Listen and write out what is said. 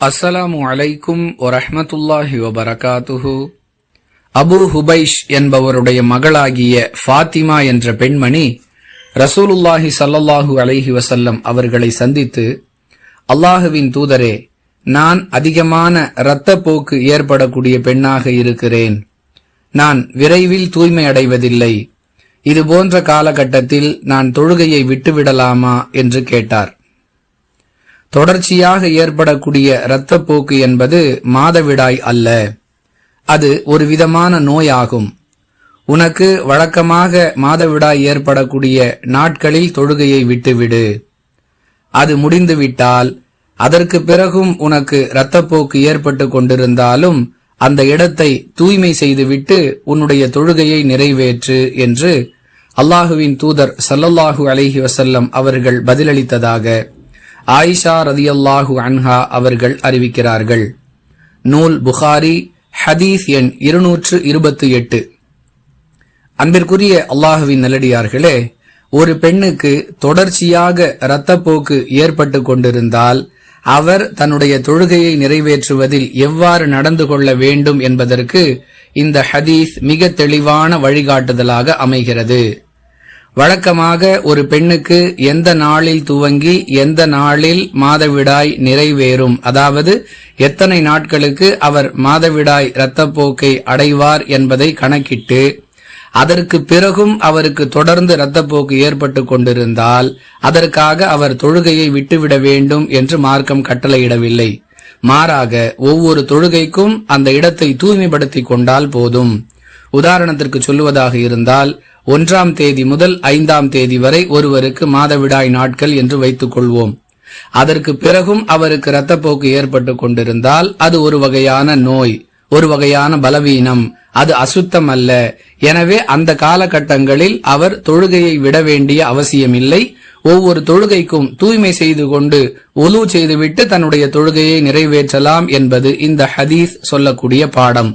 அஸ்ஸலாமு அலைக்கும் ஒரஹமத்துல்லாஹி வபரகாத்துஹு. அபு ஹுபைஷ் என்பவருடைய மகளாகிய ஃபாத்திமா என்ற பெண்மணி ரசூலுல்லாஹி சல்லல்லாஹு அலைஹி வசல்லம் அவர்களை சந்தித்து அல்லாஹுவின் தூதரே நான் அதிகமான இரத்தப்போக்கு ஏற்படக்கூடிய பெண்ணாக இருக்கிறேன். நான் விரைவில் தூய்மை அடைவதில்லை. இது போன்ற காலகட்டத்தில் நான் தொழுகையை விட்டுவிடலாமா? என்று கேட்டார். தொடர்ச்சியாக ஏற்படக்கூடிய இரத்தப்போக்கு என்பது மாதவிடாய் அல்ல. அது ஒரு விதமான நோயாகும். உனக்கு வழக்கமாக மாதவிடாய் ஏற்படக்கூடிய நாட்களில் தொழுகையை விட்டுவிடு. அது முடிந்துவிட்டால் அதற்கு பிறகும் உனக்கு இரத்தப்போக்கு ஏற்பட்டு கொண்டிருந்தாலும் அந்த இடத்தை தூய்மை செய்துவிட்டு உன்னுடைய தொழுகையை நிறைவேற்று என்று அல்லாஹுவின் தூதர் சல்லல்லாஹு அலஹி வசல்லம் அவர்கள் பதிலளித்ததாக. ஆயிஷா ரதியல்லாஹு அன்ஹா அவர்கள் அறிவிக்கிறார்கள். நூல் புகாரி ஹதீஸ் எண் இருநூற்று இருபத்தி எட்டு. அன்பிற்குரிய அல்லாஹுவின் நல்லடியார்களே ஒரு பெண்ணுக்கு தொடர்ச்சியாக இரத்தப்போக்கு ஏற்பட்டு கொண்டிருந்தால் அவர் தன்னுடைய தொழுகையை நிறைவேற்றுவதில் எவ்வாறு நடந்து கொள்ள வேண்டும் என்பதற்கு இந்த ஹதீஸ் மிக தெளிவான வழிகாட்டுதலாக அமைகிறது. வழக்கமாக ஒரு பெண்ணுக்கு எந்த நாளில் துவங்கி எந்த நாளில் மாதவிடாய் நிறைவேறும்? அதாவது எத்தனை நாட்களுக்கு அவர் மாதவிடாய் இரத்தப்போக்கை அடைவார் என்பதை கணக்கிட்டு அதற்கு பிறகும் அவருக்கு தொடர்ந்து இரத்தப்போக்கு ஏற்பட்டு கொண்டிருந்தால் அதற்காக அவர் தொழுகையை விட்டுவிட வேண்டும் என்று மார்க்கம் கட்டளையிடவில்லை. மாறாக ஒவ்வொரு தொழுகைக்கும் அந்த இடத்தை தூய்மைப்படுத்திக் கொண்டால் போதும். உதாரணத்திற்கு சொல்லுவதாக இருந்தால் ஒன்றாம் தேதி முதல் ஐந்தாம் தேதி வரை ஒருவருக்கு மாதவிடாய் நாட்கள் என்று வைத்துக் கொள்வோம். அதற்கு பிறகும் அவருக்கு இரத்தப்போக்கு ஏற்பட்டு கொண்டிருந்தால் அது ஒரு வகையான நோய் ஒரு வகையான பலவீனம். அது அசுத்தம் அல்ல. எனவே அந்த காலகட்டங்களில் அவர் தொழுகையை விட வேண்டிய அவசியமில்லை. ஒவ்வொரு தொழுகைக்கும் தூய்மை செய்து கொண்டு ஒலு செய்துவிட்டு தன்னுடைய தொழுகையை நிறைவேற்றலாம் என்பது இந்த ஹதீஸ் சொல்லக்கூடிய பாடம்.